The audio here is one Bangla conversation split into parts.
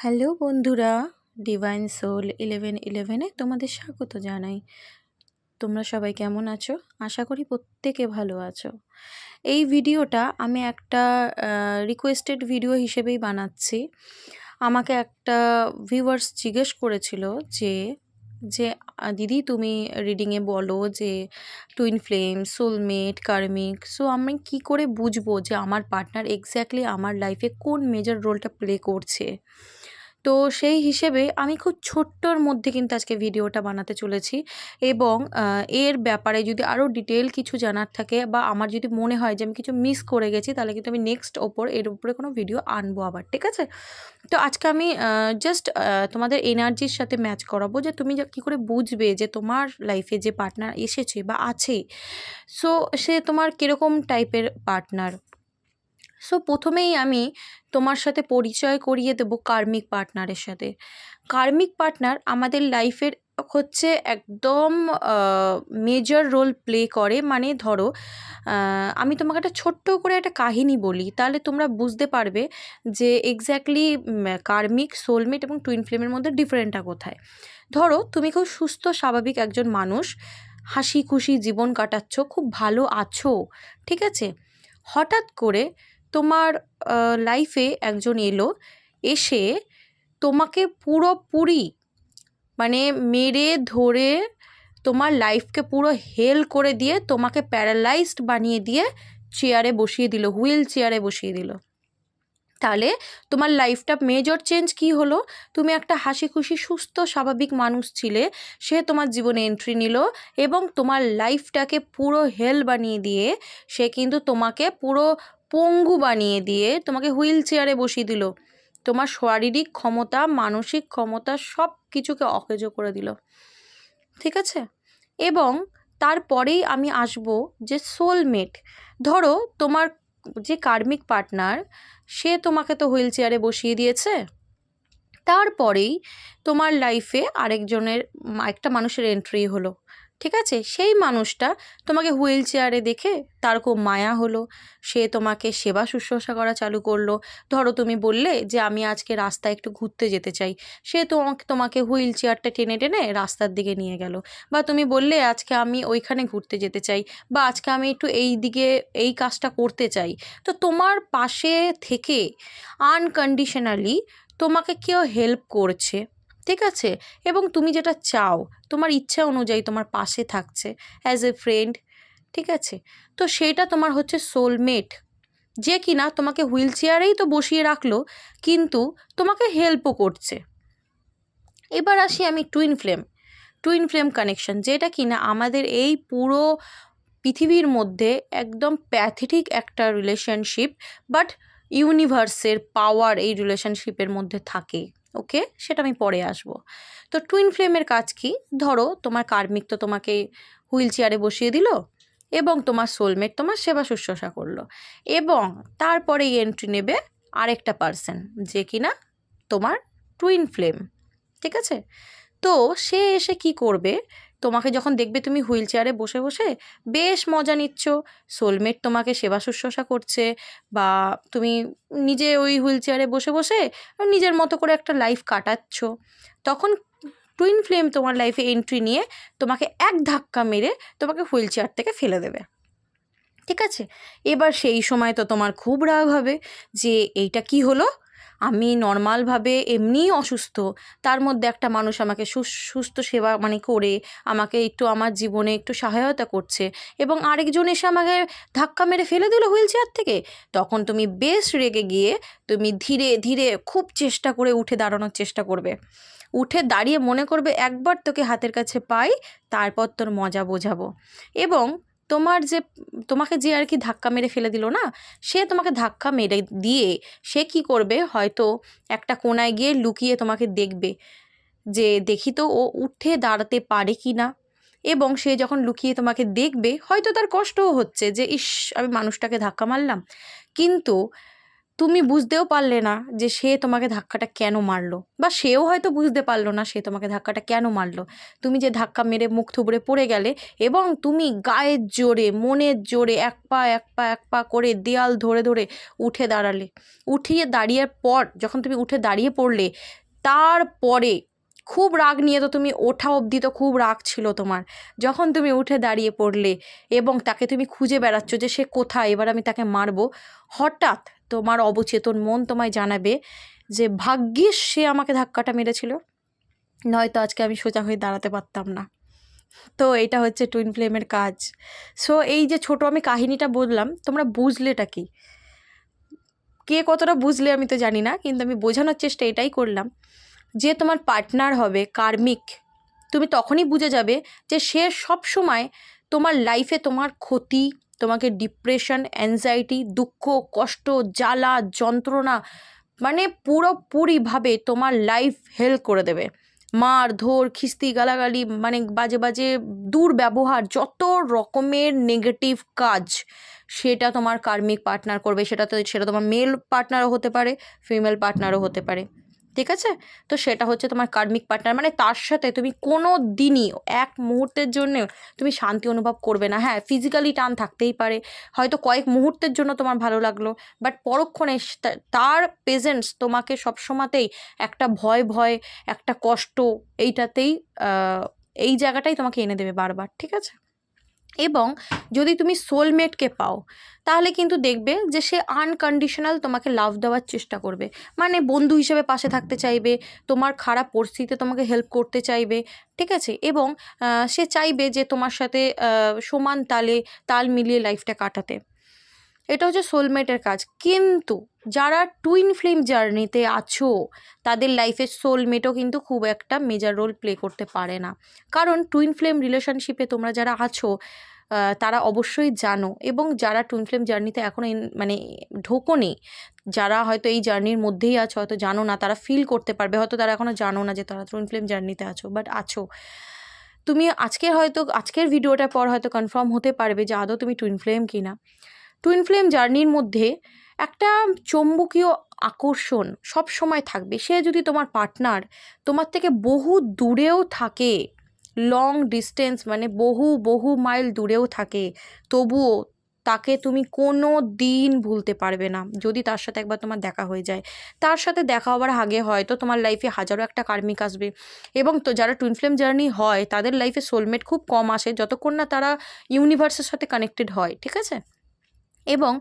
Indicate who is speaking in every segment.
Speaker 1: হ্যালো বন্ধুরা ডিভাইন সোল ইলেভেন ইলেভেনে তোমাদের স্বাগত জানাই। তোমরা সবাই কেমন আছো? আশা করি প্রত্যেকে ভালো আছো। এই ভিডিওটা আমি একটা রিকোয়েস্টেড ভিডিও হিসেবেই বানাচ্ছি। আমাকে একটা ভিউয়ার্স জিজ্ঞেস করেছিল যে যে দিদি তুমি রিডিংয়ে বলো যে twin flame soulmate karmic so আমি কি করে বুঝব যে আমার পার্টনার এক্স্যাক্টলি আমার লাইফে কোন মেজর রোলটা প্লে করছে? তো সেই হিসেবে আমি খুব ছোট্টর মধ্যে কিন্তু আজকে ভিডিওটা বানাতে চলেছি এবং এর ব্যাপারে যদি আরও ডিটেল কিছু জানার থাকে বা আমার যদি মনে হয় যে আমি কিছু মিস করে গেছি, তাহলে কিন্তু আমি নেক্সট ওপর এর উপরে কোনো ভিডিও আনব আবার, ঠিক আছে? তো আজকে আমি জাস্ট তোমাদের এনার্জির সাথে ম্যাচ করাবো যে তুমি কি করে বুঝবে যে তোমার লাইফে যে পার্টনার এসেছে বা আছে, সো সে তোমার কীরকম টাইপের পার্টনার? সো প্রথমেই আমি তোমার সাথে পরিচয় করিয়ে দেবো কার্মিক পার্টনারের সাথে। কার্মিক পার্টনার আমাদের লাইফের হচ্ছে একদম মেজর রোল প্লে করে। মানে ধরো আমি তোমাকে একটা ছোট্ট করে একটা কাহিনী বলি। তাহলে তোমরা বুঝতে পারবে যে এক্স্যাক্টলি কার্মিক সোলমেট এবং টুইন ফ্লেমের মধ্যে ডিফারেন্টটা কোথায়। ধরো, তুমি খুব সুস্থ, স্বাভাবিক একজন মানুষ, হাসি খুশি জীবন কাটাচ্ছ, খুব ভালো আছো, ঠিক আছে? হঠাৎ করে তোমার লাইফে একজন এলো, এসে তোমাকে পুরোপুরি মানে মেরে ধরে তোমার লাইফকে পুরো হেল করে দিয়ে তোমাকে প্যারালাইজড বানিয়ে দিয়ে চেয়ারে বসিয়ে দিল হুইল চেয়ারে বসিয়ে দিল। তাহলে তোমার লাইফটা মেজর চেঞ্জ কি হলো? তুমি একটা হাসি খুশি সুস্থ, স্বাভাবিক মানুষ ছিলে, সে তোমার জীবনে এন্ট্রি নিল এবং তোমার লাইফটাকে পুরো হেল বানিয়ে দিয়ে সে কিন্তু তোমাকে পুরো পঙ্গু বানিয়ে দিয়ে তোমাকে হুইল চেয়ারে বসিয়ে দিল। তোমার শারীরিক ক্ষমতা, মানসিক ক্ষমতা সব কিছুকে অকেজ করে দিল। ঠিক আছে? এবং তারপরেই আমি আসব যে সোলমেট। ধরো তোমার যে কার্মিক পার্টনার, সে তোমাকে তো হুইল চেয়ারে বসিয়ে দিয়েছে। তারপরেই তোমার লাইফে আরেকজনের, একটা মানুষের এন্ট্রি হলো। ঠিক আছে? সেই মানুষটা তোমাকে হুইল চেয়ারে দেখে তার খুব মায়া হলো। সে তোমাকে সেবা শুশ্রূষা করা চালু করল। ধরো তুমি বললে যে আমি আজকে রাস্তায় একটু ঘুরতে যেতে চাই। সে তোমাকে তোমাকে হুইল চেয়ারটা টেনে টেনে রাস্তার দিকে নিয়ে গেল। বা তুমি বললে আজকে আমি ওইখানে ঘুরতে যেতে চাই বা আজকে আমি একটু এই দিকে এই কাজটা করতে চাই। তো তোমার পাশে থেকে আনকন্ডিশনালি তোমাকে কেউ হেল্প করছে। ঠিক আছে? এবং তুমি যেটা চাও, তোমার ইচ্ছা অনুযায়ী তোমার পাশে থাকছে অ্যাজ এ ফ্রেন্ড ঠিক আছে? তো সেটা তোমার হচ্ছে সোলমেট যে কিনা তোমাকে হুইল চেয়ারেই তো বসিয়ে রাখল, কিন্তু তোমাকে হেল্পও করছে। এবার আসি আমি twin flame twin flame connection যেটা কিনা আমাদের এই পুরো পৃথিবীর মধ্যে একদম প্যাথেটিক একটা রিলেশনশিপ বাট ইউনিভার্সের পাওয়ার এই রিলেশনশিপের মধ্যে থাকে। ওকে? সেটা আমি পরে আসব। তো টুইন ফ্লেমের কাজ কি? ধরো তোমার কার্মিক তো তোমাকে হুইল চেয়ারে বসিয়ে দিল এবং তোমার সোলমেট তোমার সেবা শুশ্রূষা করল এবং তারপরে এন্ট্রি নেবে আরেকটা পার্সন যে কিনা তোমার টুইন ফ্লেম ঠিক আছে? তো সে এসে কি করবে? তোমাকে যখন দেখবে তুমি হুইল চেয়ারে বসে বসে বেশ মজা নিচ্ছ। সোলমেট তোমাকে সেবা শুশ্রূষা করছে বা তুমি নিজে ওই হুইল চেয়ারে বসে বসে নিজের মতো করে একটা লাইফ কাটাচ্ছ। তখন টুইন ফ্লেম তোমার লাইফে এন্ট্রি নিয়ে তোমাকে এক ধাক্কা মেরে তোমাকে হুইল চেয়ার থেকে ফেলে দেবে। ঠিক আছে? এবার সেই সময় তো তোমার খুব রাগ হবে যে এইটা কি হলো? আমি নর্মালভাবে এমনিই অসুস্থ, তার মধ্যে একটা মানুষ আমাকে সুস- সুস্থ সেবা মানে করে, আমাকে একটু আমার জীবনে একটু সহায়তা করছে এবং আরেকজন এসে আমাকে ধাক্কা মেরে ফেলে দিল হুইল চেয়ার থেকে। তখন তুমি বেশ রেগে গিয়ে তুমি ধীরে ধীরে খুব চেষ্টা করে উঠে দাঁড়ানোর চেষ্টা করবে। উঠে দাঁড়িয়ে মনে করবে একবার তোকে হাতের কাছে পাই, তারপর তোর মজা বোঝাবো। এবং তোমার যে, তোমাকে যে আর কি ধাক্কা মেরে ফেলে দিল না, সে তোমাকে ধাক্কা মেরে দিয়ে সে কি করবে? হয়তো একটা কোনায় গিয়ে লুকিয়ে তোমাকে দেখবে যে দেখি তো ও উঠে দাঁড়াতে পারে কি না। এবং সে যখন লুকিয়ে তোমাকে দেখবে, হয়তো তার কষ্টও হচ্ছে যে, ইস, আমি মানুষটাকে ধাক্কা মারলাম। কিন্তু তুমি বুঝতেও পারলে না যে সে তোমাকে ধাক্কাটা কেন মারলো। বা সেও হয়তো বুঝতে পারল না সে তোমাকে ধাক্কাটা কেন মারলো। তুমি যে ধাক্কা মেরে মুখ থুবড়ে পড়ে গেলে এবং তুমি গায়ের জোরে, মনের জোরে এক পা এক পা এক পা করে দেয়াল ধরে ধরে উঠে দাঁড়ালে। উঠিয়ে দাঁড়িয়ে পর যখন তুমি উঠে দাঁড়িয়ে পড়লে, তারপরে খুব রাগ নিয়ে তো তুমি ওঠা অবধি তো খুব রাগ ছিল তোমার। যখন তুমি উঠে দাঁড়িয়ে পড়লে এবং তাকে তুমি খুঁজে বেড়াচ্ছ যে সে কোথায়, এবার আমি তাকে মারবো, হঠাৎ তোমার অবচেতন মন তোমায় জানাবে যে ভাগ্যিস সে আমাকে ধাক্কাটা মেরেছিল। নয়তো আজকে আমি সোজা হয়ে দাঁড়াতে পারতাম না। তো এটা হচ্ছে টুইন ফ্লেমের কাজ। সো এই যে ছোট আমি কাহিনীটা বললাম, তোমরা বুঝলেটা কি? কে কতটা বুঝলে আমি তো জানি না, কিন্তু আমি বোঝানোর চেষ্টা এটাই করলাম যে তোমার পার্টনার হবে কার্মিক। তুমি তখনই বুঝে যাবে যে সে সব সময় তোমার লাইফে তোমার ক্ষতি তোমাকে ডিপ্রেশন অ্যাংজাইটি দুঃখ, কষ্ট, জ্বালা, যন্ত্রণা মানে পুরোপুরিভাবে তোমার লাইফ হেল্প করে দেবে। মার, ধর, খিস্তি, গালাগালি মানে বাজে বাজে দুর্ব্যবহার, যত রকমের নেগেটিভ কাজ সেটা তোমার কার্মিক পার্টনার করবে সেটা তো সেটা তোমার মেল পার্টনারও হতে পারে ফিমেল পার্টনারও হতে পারে। ঠিক আছে? তো সেটা হচ্ছে তোমার কার্মিক পার্টনার মানে তার সাথে তুমি কোনো দিনই এক মুহূর্তের জন্য তুমি শান্তি অনুভব করবে না। হ্যাঁ ফিজিক্যালি টান থাকতেই পারে। হয়তো কয়েক মুহূর্তের জন্য তোমার ভালো লাগল বাট পরক্ষণে তার প্রেজেন্স তোমাকে সবসময়তেই একটা ভয় ভয়, একটা কষ্ট এইটাতেই এই জায়গাটাই তোমাকে এনে দেবে বারবার, ঠিক আছে? এবং যদি তুমি সোলমেটকে পাও, তাহলে কিন্তু দেখবে যে সে আনকন্ডিশনাল তোমাকে লাভ দেওয়ার চেষ্টা করবে। মানে বন্ধু হিসেবে পাশে থাকতে চাইবে, তোমার খারাপ পরিস্থিতিতে তোমাকে হেল্প করতে চাইবে, ঠিক আছে? এবং সে চাইবে যে তোমার সাথে সমান তালে, তাল মিলিয়ে লাইফটা কাটাতে। এটা হচ্ছে সোলমেটের কাজ। কিন্তু যারা টুইন ফ্লেম জার্নিতে আছো, তাদের লাইফে সোলমেটও কিন্তু খুব একটা মেজার রোল প্লে করতে পারে না। কারণ টুইন ফ্লেম রিলেশনশিপে তোমরা যারা আছো তারা অবশ্যই জানো এবং যারা টুইন ফ্লেম জার্নিতে এখন মানে ঢোকোনি যারা হয়তো এই জার্নির মধ্যেই আছো, হয়তো জানো না, তারা ফিল করতে পারবে। হয়তো তারা এখনও জানো না যে তারা টুইন ফ্লেম জার্নিতে আছো বাট আছো। তুমি আজকের হয়তো, আজকের ভিডিওটার পর হয়তো কনফার্ম হতে পারবে যে আদৌ তুমি টুইন ফ্লেম কিনা। টুইন ফ্লেম জার্নির মধ্যে একটা চৌম্বকীয় আকর্ষণ সব সময় থাকবে। সে যদি তোমার পার্টনার তোমার থেকে বহু দূরেও থাকে লং ডিস্টেন্স মানে বহু বহু মাইল দূরেও থাকে, তবুও তাকে তুমি কোনো দিন ভুলতে পারবে না। যদি তার সাথে একবার তোমার দেখা হয়ে যায়, তার সাথে দেখা হওয়ার আগে হয়তো তোমার লাইফে হাজারো একটা কার্মিক আসবে এবং তো যারা টুইন ফ্লেম জার্নি হয়, তাদের লাইফে সোলমেট খুব কম আসে, যতক্ষণ না তারা ইউনিভার্সের সাথে কানেক্টেড হয়, ঠিক আছে? এবং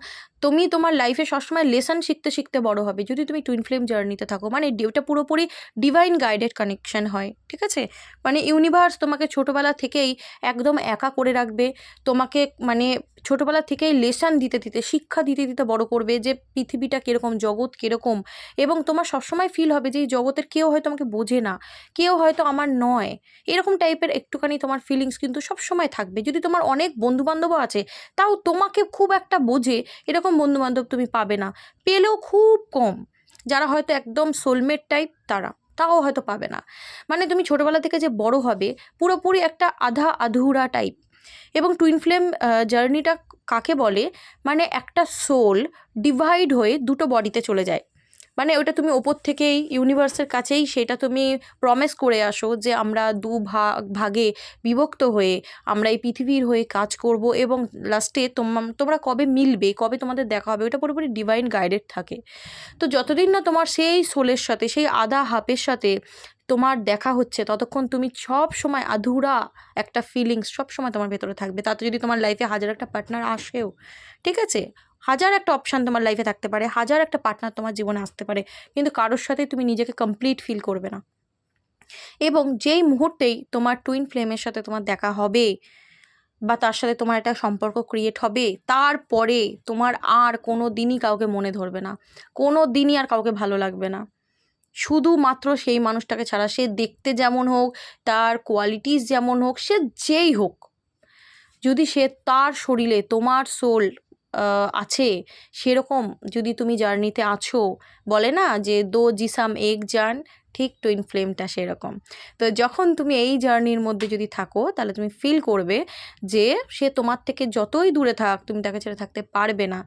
Speaker 1: তুমি তোমার লাইফে সবসময় লেসন শিখতে শিখতে বড় হবে। যদি তুমি টুইন ফ্লেম জার্নিতে থাকো মানে ওটা পুরোপুরি ডিভাইন গাইডেড কানেকশন হয়, ঠিক আছে? মানে ইউনিভার্স তোমাকে ছোটোবেলা থেকেই একদম একা করে রাখবে, তোমাকে মানে ছোটোবেলা থেকেই লেসন দিতে দিতে, শিক্ষা দিতে দিতে বড় করবে যে পৃথিবীটা কীরকম, জগৎ কীরকম এবং তোমার সবসময় ফিল হবে যে এই জগতের কেউ হয়তো আমাকে বোঝে না, কেউ হয়তো আমার নয়। এরকম টাইপের একটুখানি তোমার ফিলিংস কিন্তু সবসময় থাকবে। যদি তোমার অনেক বন্ধুবান্ধবও আছে, তাও তোমাকে খুব একটা বোঝে, এরকম বন্ধুবান্ধব তুমি পাবে না। পেলেও খুব কম। যারা হয়তো একদম সোলমেট টাইপ তারা। তাও হয়তো পাবে না। মানে তুমি ছোটোবেলা থেকে যে বড় হবে, পুরোপুরি একটা আধা আধুরা টাইপ এবং টুইন ফ্লেম জার্নিটা কাকে বলে? মানে একটা সোল ডিভাইড হয়ে দুটো বডিতে চলে যায়। মানে ওটা তুমি ওপর থেকেই ইউনিভার্সের কাছেই সেটা তুমি প্রমিস করে আসো যে আমরা দু ভাগ, ভাগে বিভক্ত হয়ে আমরা এই পৃথিবীর হয়ে কাজ করব এবং লাস্টে তোমরা কবে মিলবে, কবে তোমাদের দেখা হবে, ওটা পুরোপুরি ডিভাইন গাইডেড থাকে। তো যতদিন না তোমার সেই সোলের সাথে, সেই আধা হাফের সাথে তোমার দেখা হচ্ছে, ততক্ষণ তুমি সব সময় আধুরা একটা ফিলিংস সব সময় তোমার ভেতরে থাকবে। তাতে যদি তোমার লাইফে হাজার একটা পার্টনার আসেও, ঠিক আছে? হাজার একটা অপশান তোমার লাইফে থাকতে পারে, হাজার একটা পার্টনার তোমার জীবনে আসতে পারে, কিন্তু কারোর সাথে তুমি নিজেকে কমপ্লিট ফিল করবে না। এবং যেই মুহূর্তেই তোমার টুইন ফ্লেমের সাথে তোমার দেখা হবে, বা তার সাথে তোমার একটা সম্পর্ক ক্রিয়েট হবে, তারপরে তোমার আর কোনো দিনই কাউকে মনে ধরবে না কোনো দিনই আর কাউকে ভালো লাগবে না। শুধুমাত্র সেই মানুষটাকে ছাড়া, সে দেখতে যেমন হোক, তার কোয়ালিটিস যেমন হোক, সে যেই হোক, যদি সে তার শরীরে, তোমার সোল আছে? সেরকম যদি তুমি জার্নিতে আছো, বলে না যে দো জিসাম এক জান ঠিক টুইন ফ্লেমটা সেরকম। তো যখন তুমি এই জার্নির মধ্যে যদি থাকো, তাহলে তুমি ফিল করবে যে সে তোমার থেকে যতই দূরে থাক, তুমি তাকে ছেড়ে থাকতে পারবে না।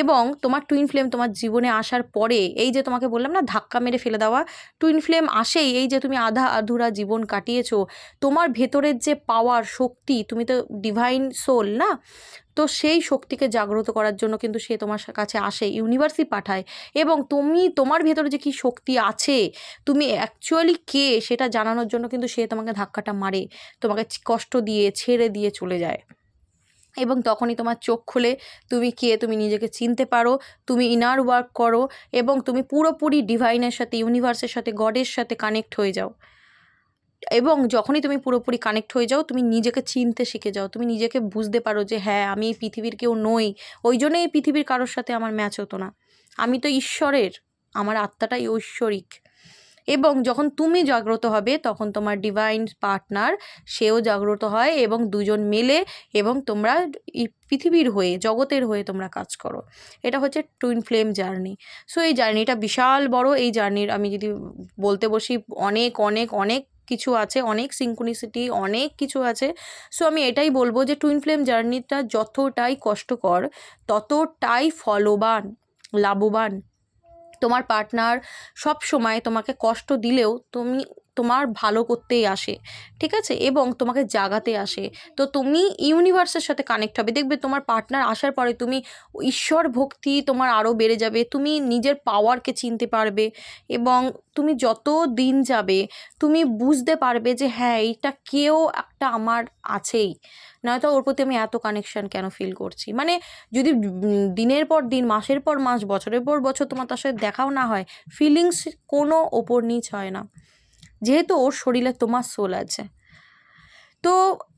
Speaker 1: এবং তোমার টুইন ফ্লেম তোমার জীবনে আসার পরে, এই যে তোমাকে বললাম না, ধাক্কা মেরে ফেলে দেওয়া টুইন ফ্লেম আসেই, এই যে তুমি আধা আধুরা জীবন কাটিয়েছো, তোমার ভেতরের যে পাওয়ার শক্তি, তুমি তো ডিভাইন সোল না? তো সেই শক্তিকে জাগ্রত করার জন্য কিন্তু সে তোমার কাছে আসে ইউনিভার্সই পাঠায়। এবং তুমি, তোমার ভেতরে যে কি শক্তি আছে, তুমি অ্যাকচুয়ালি কে সেটা জানানোর জন্য কিন্তু সে তোমাকে ধাক্কাটা মারে। তোমাকে কষ্ট দিয়ে ছেড়ে দিয়ে চলে যায়। এবং তখনই তোমার চোখ খুলে, তুমি কে, তুমি নিজেকে চিনতে পারো, তুমি ইনার ওয়ার্ক করো, এবং তুমি পুরোপুরি ডিভাইনের সাথে ইউনিভার্সের সাথে গডের সাথে কানেক্ট হয়ে যাও। এবং যখনই তুমি পুরোপুরি কানেক্ট হয়ে যাও, তুমি নিজেকে চিনতে শিখে যাও। তুমি নিজেকে বুঝতে পারো যে হ্যাঁ আমি এই পৃথিবীর কেউ নই। ওই জন্যই এই পৃথিবীর কারোর সাথে আমার ম্যাচ হতো না। আমি তো ঈশ্বরের, আমার আত্মাটাই ঐশ্বরিক। এবং যখন তুমি জাগ্রত হবে, তখন তোমার ডিভাইন পার্টনার সেও জাগ্রত হয় এবং দুজন মেলে এবং তোমরা পৃথিবীর হয়ে, জগতের হয়ে তোমরা কাজ করো। এটা হচ্ছে টুইন ফ্লেম জার্নি সো এই জার্নিটা বিশাল বড়। এই জার্নির আমি যদি বলতে বসি, অনেক অনেক অনেক কিছু আছে, অনেক সিঙ্কুনিসিটি অনেক কিছু আছে। সো আমি এটাই বলব যে টুইন ফ্লেম জার্নিটা যতটাই কষ্টকর, ততটাই ফলবান, লাভবান। তোমার পার্টনার সব সময় তোমাকে কষ্ট দিলেও তুমি তোমার ভালো করতেই আসে, ঠিক আছে? এবং তোমাকে জাগাতে আসে। তো তুমি ইউনিভার্সের সাথে কানেক্ট হবে। দেখবে তোমার পার্টনার আসার পরে তুমি ঈশ্বর ভক্তি তোমার আরও বেড়ে যাবে, তুমি নিজের পাওয়ারকে চিনতে পারবে এবং তুমি যত দিন যাবে, তুমি বুঝতে পারবে যে হ্যাঁ এইটা কেউ একটা আমার আছেই। নয়তো ওর প্রতি আমি এত কানেকশান কেন ফিল করছি? মানে যদি দিনের পর দিন, মাসের পর মাস, বছরের পর বছর তোমার তার সাথে দেখাও না হয় ফিলিংস কোনো ওপর নিচ হয় না। যেহেতু ওর শরীরে তোমার সোল আছে। তো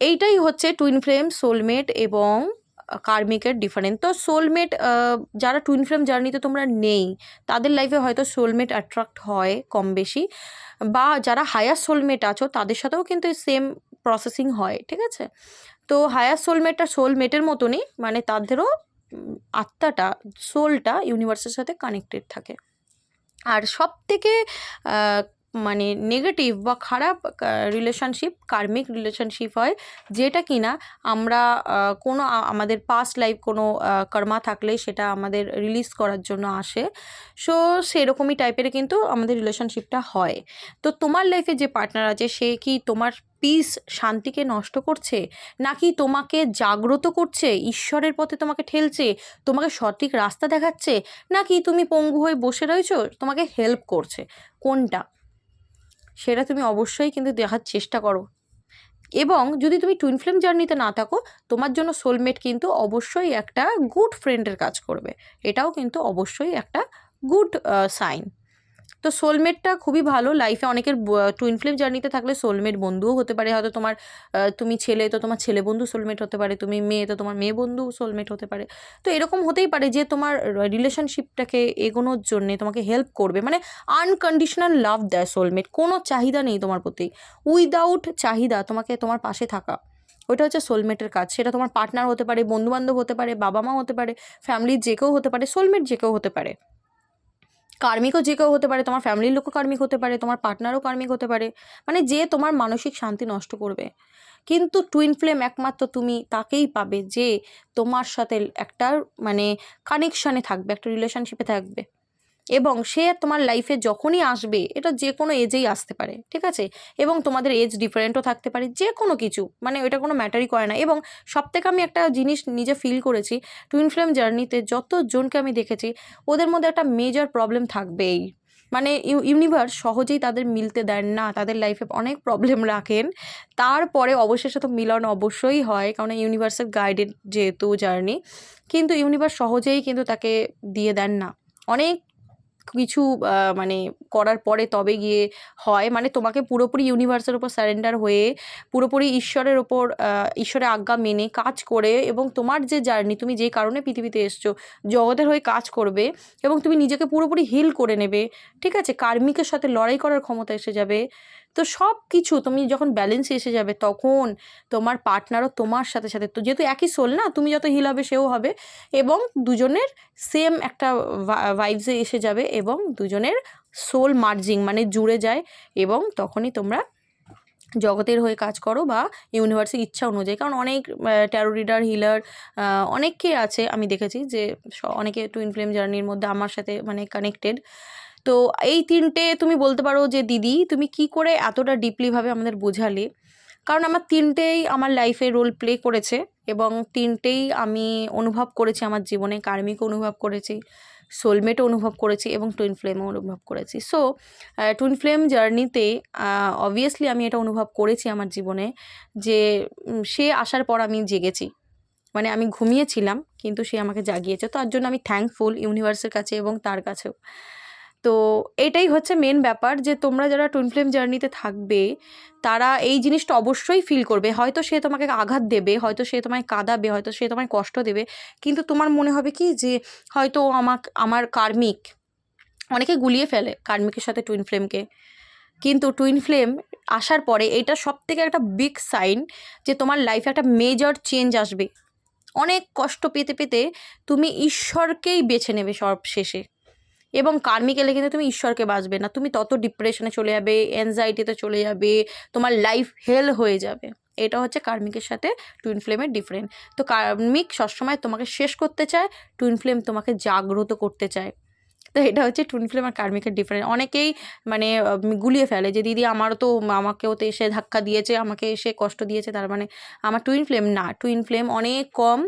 Speaker 1: এইটাই হচ্ছে টুইন ফ্লেম সোলমেট এবং কার্মিকের ডিফারেন্স তো সোলমেট যারা টুইন ফ্লেম জার্নিতে তোমরা নেই, তাদের লাইফে হয়তো সোলমেট অ্যাট্রাক্ট হয় কম বেশি, বা যারা হায়ার সোলমেট আছো, তাদের সাথেও কিন্তু সেম প্রসেসিং হয়, ঠিক আছে? তো হায়ার সোলমেটটা সোলমেটের মতনই মানে তাদেরও আত্মাটা সোলটা ইউনিভার্সের সাথে কানেক্টেড থাকে। আর সব থেকে মানে নেগেটিভ বা খারাপ রিলেশনশিপ কার্মিক রিলেশনশিপ হয়, যেটা কি না আমরা কোনো আমাদের পাস্ট লাইফ কোনো কর্মা থাকলে সেটা আমাদের রিলিজ করার জন্য আসে। সো সেরকমই টাইপের কিন্তু আমাদের রিলেশনশিপটা হয়। তো তোমার লাইফে যে পার্টনার আছে, সে কি তোমার পিস শান্তিকে নষ্ট করছে? নাকি তোমাকে জাগ্রত করছে, ঈশ্বরের পথে তোমাকে ঠেলছে, তোমাকে সঠিক রাস্তা দেখাচ্ছে? নাকি তুমি পঙ্গু হয়ে বসে রয়েছো, তোমাকে হেল্প করছে? কোনটা? সেটা তুমি অবশ্যই কিন্তু দেখার চেষ্টা করো। এবং যদি তুমি টুইন ফ্লেম জার্নিতে না থাকো, তোমার জন্য সোলমেট কিন্তু অবশ্যই একটা গুড ফ্রেন্ডের কাজ করবে। এটাও কিন্তু অবশ্যই একটা গুড সাইন তো সোলমেটটা খুবই ভালো লাইফে অনেকের টুইন ফ্লেম জার্নিতে থাকলে সোলমেট বন্ধুও হতে পারে। হয়তো তোমার তুমি ছেলে, তো তোমার ছেলে বন্ধু সোলমেট হতে পারে। তুমি মেয়ে, তো তোমার মেয়ে বন্ধু সোলমেট হতে পারে। তো এরকম হতেই পারে যে তোমার রিলেশনশিপটাকে এগোনোর জন্যে তোমাকে হেল্প করবে। মানে আনকন্ডিশনাল লাভ দেয় সোলমেট কোনো চাহিদা নেই তোমার প্রতি। উইদাউট চাহিদা তোমাকে তোমার পাশে থাকা। ওইটা হচ্ছে সোলমেটের কাজ। সেটা তোমার পার্টনার হতে পারে, বন্ধুবান্ধব হতে পারে বাবা মা হতে পারে ফ্যামিলির যে কেউ হতে পারে সোলমেট যে কেউ হতে পারে। কার্মিকও যে কেউ হতে পারে, তোমার ফ্যামিলির লোকও কার্মিক হতে পারে, তোমার পার্টনারও কার্মিক হতে পারে মানে যে তোমার মানসিক শান্তি নষ্ট করবে। কিন্তু টুইন ফ্লেম একমাত্র তুমি, তাকেই পাবে যে তোমার সাথে একটা মানে কানেকশানে থাকবে, একটা রিলেশনশিপে থাকবে। এবং সে তোমার লাইফে যখনই আসবে, এটা যে কোনো এজেই আসতে পারে, ঠিক আছে? এবং তোমাদের এজ ডিফারেন্টও থাকতে পারে যে কোনো কিছু মানে ওইটা কোনো ম্যাটারই করে না। এবং সব থেকে আমি একটা জিনিস নিজে ফিল করেছি টুইন ফ্লেম জার্নিতে যতজনকে আমি দেখেছি, ওদের মধ্যে একটা মেজর প্রবলেম থাকবেই। মানে ইউনিভার্স সহজেই তাদের মিলতে দেন না, তাদের লাইফে অনেক প্রবলেম রাখেন। তারপরে অবশেষে তো মিলন অবশ্যই হয়, কারণ ইউনিভার্সের গাইডেড যেহেতু জার্নি কিন্তু ইউনিভার্স সহজেই কিন্তু তাকে দিয়ে দেন না। অনেক কিছু মানে করার পরে তবে গিয়ে হয়। মানে তোমাকে পুরোপুরি ইউনিভার্সের ওপর স্যারেন্ডার হয়ে, পুরোপুরি ঈশ্বরের ওপর ঈশ্বরের আজ্ঞা মেনে কাজ করে এবং তোমার যে জার্নি তুমি যে কারণে পৃথিবীতে এসছো, জগতের হয়ে কাজ করবে এবং তুমি নিজেকে পুরোপুরি হিল করে নেবে। ঠিক আছে? কার্মিকের সাথে লড়াই করার ক্ষমতা এসে যাবে। তো সব কিছু তুমি যখন ব্যালেন্সে এসে যাবে তখন তোমার পার্টনারও তোমার সাথে সাথে তো যেহেতু একই সোল না, তুমি যত হিল হবে সেও হবে এবং দুজনের সেম একটা ভাইবসে এসে যাবে এবং দুজনের সোল মার্জিং মানে জুড়ে যায় এবং তখনই তোমরা জগতের হয়ে কাজ করো বা ইউনিভার্সের ইচ্ছা অনুযায়ী। কারণ অনেক ট্যারো রিডার হিলার অনেকে আছে, আমি দেখেছি যে অনেকে টুইন ফ্লেম জার্নির মধ্যে আমার সাথে মানে কানেক্টেড তো এই তিনটে তুমি বলতে পারো যে দিদি, তুমি কি করে এতটা ডিপলিভাবে আমাদের বোঝালে? কারণ আমার তিনটেই আমার লাইফে রোল প্লে করেছে এবং তিনটেই আমি অনুভব করেছি আমার জীবনে কার্মিক অনুভব করেছি সোলমেটও অনুভব করেছি এবং টুইন ফ্লেমও অনুভব করেছি। সো টুইন ফ্লেম জার্নিতে অবভিয়াসলি আমি এটা অনুভব করেছি আমার জীবনে যে সে আসার পর আমি জেগেছি। মানে আমি ঘুমিয়েছিলাম, কিন্তু সে আমাকে জাগিয়েছে। তার জন্য আমি থ্যাঙ্কফুল ইউনিভার্সের কাছে এবং তার কাছেও। তো এটাই হচ্ছে মেন ব্যাপার যে তোমরা যারা টুইন ফ্লেম জার্নিতে থাকবে, তারা এই জিনিসটা অবশ্যই ফিল করবে। হয়তো সে তোমাকে আঘাত দেবে, হয়তো সে তোমায় কাঁদাবে, হয়তো সে তোমায় কষ্ট দেবে, কিন্তু তোমার মনে হবে কি যে হয়তো আমাক, আমার কার্মিক অনেকে গুলিয়ে ফেলে কার্মিকের সাথে টুইন ফ্লেমকে কিন্তু টুইন ফ্লেম আসার পরে এটা সব থেকে একটা বিগ সাইন যে তোমার লাইফে একটা মেজর চেঞ্জ আসবে। অনেক কষ্ট পেতে পেতে তুমি ঈশ্বরকেই বেছে নেবে সব শেষে এবং কার্মিক এলে কিন্তু তুমি ঈশ্বরকে বাঁচবে না। তুমি তত ডিপ্রেশনে চলে যাবে অ্যাংজাইটিতে চলে যাবে, তোমার লাইফ হেল হয়ে যাবে। এটা হচ্ছে কার্মিকের সাথে টুইন ফ্লেমের ডিফারেন্ট তো কার্মিক সবসময় তোমাকে শেষ করতে চায় টুইন ফ্লেম তোমাকে জাগ্রত করতে চায়। তো এটা হচ্ছে টুইন ফ্লেম আর কার্মিকের ডিফারেন্ট অনেকেই মানে গুলিয়ে ফেলে যে, দিদি, আমারও তো, আমাকেও তো এসে ধাক্কা দিয়েছে, আমাকে এসে কষ্ট দিয়েছে। তার মানে আমার টুইন ফ্লেম না। টুইন ফ্লেম অনেক কম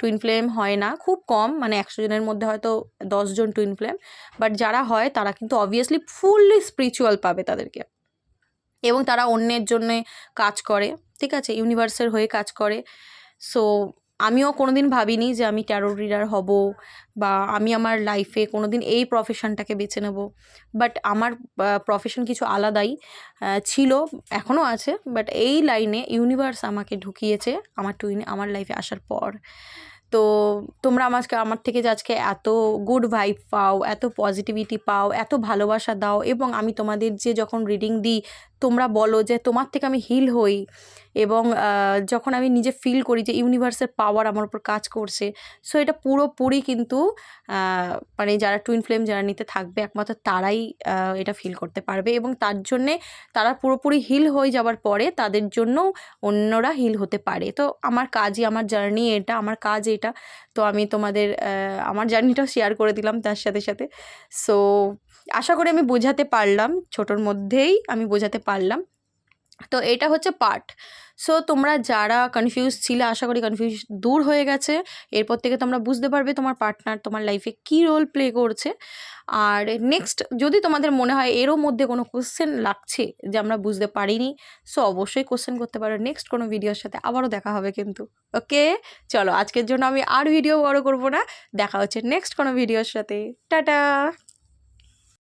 Speaker 1: টুইন ফ্লেম হয় না। খুব কম মানে একশো জনের মধ্যে হয়তো দশজন টুইন ফ্লেম বাট যারা হয়, তারা কিন্তু অবভিয়াসলি ফুললি স্পিরিচুয়াল পাবে তাদেরকে। এবং তারা অন্যের জন্যে কাজ করে, ঠিক আছে? ইউনিভার্সের হয়ে কাজ করে। সো আমিও কোনো দিন ভাবিনি যে আমি ট্যারো রিডার হব বা আমি আমার লাইফে কোনো দিন এই প্রফেশনটাকে বেছে নেব। বাট আমার প্রফেশন কিছু আলাদাই ছিল, এখনও আছে বাট এই লাইনে ইউনিভার্স আমাকে ঢুকিয়েছে আমার টুইন আমার লাইফে আসার পর। তো তোমরা আমাকে, আমার থেকে যে আজকে এত গুড ভাইব পাও, এত পজিটিভিটি পাও, এত ভালোবাসা দাও এবং আমি তোমাদের যে যখন রিডিং দিই তোমরা বলো যে তোমার থেকে আমি হিল হই এবং যখন আমি নিজে ফিল করি যে ইউনিভার্সের পাওয়ার আমার উপর কাজ করছে সো এটা পুরোপুরি কিন্তু মানে যারা টুইন ফ্লেম জার্নিতে থাকবে একমাত্র তারাই এটা ফিল করতে পারবে এবং তার জন্যে তারা পুরোপুরি হিল হয়ে যাওয়ার পরে তাদের জন্য অন্যরা হিল হতে পারে। তো আমার কাজই, আমার জার্নি এটা, আমার কাজ এটা। তো আমি তোমাদের আমার জার্নিটাও শেয়ার করে দিলাম তার সাথে সাথে। সো আশা করি আমি বোঝাতে পারলাম, ছোটোর মধ্যেই আমি বোঝাতে পারলাম। তো এটা হচ্ছে পার্ট। সো তোমরা যারা কনফিউজ ছিলে, আশা করি কনফিউজ দূর হয়ে গেছে। এরপর থেকে তোমরা বুঝতে পারবে তোমার পার্টনার তোমার লাইফে কী রোল প্লে করছে। আর নেক্সট যদি তোমাদের মনে হয় এরও মধ্যে কোনো কোশ্চেন লাগছে যে আমরা বুঝতে পারিনি, সো অবশ্যই কোশ্চেন করতে পারো। নেক্সট কোনো ভিডিওর সাথে আবারও দেখা হবে কিন্তু। ওকে চলো, আজকের জন্য আমি আর ভিডিও বড় করব না। দেখা হচ্ছে নেক্সট কোনো ভিডিওর সাথে। টাটা!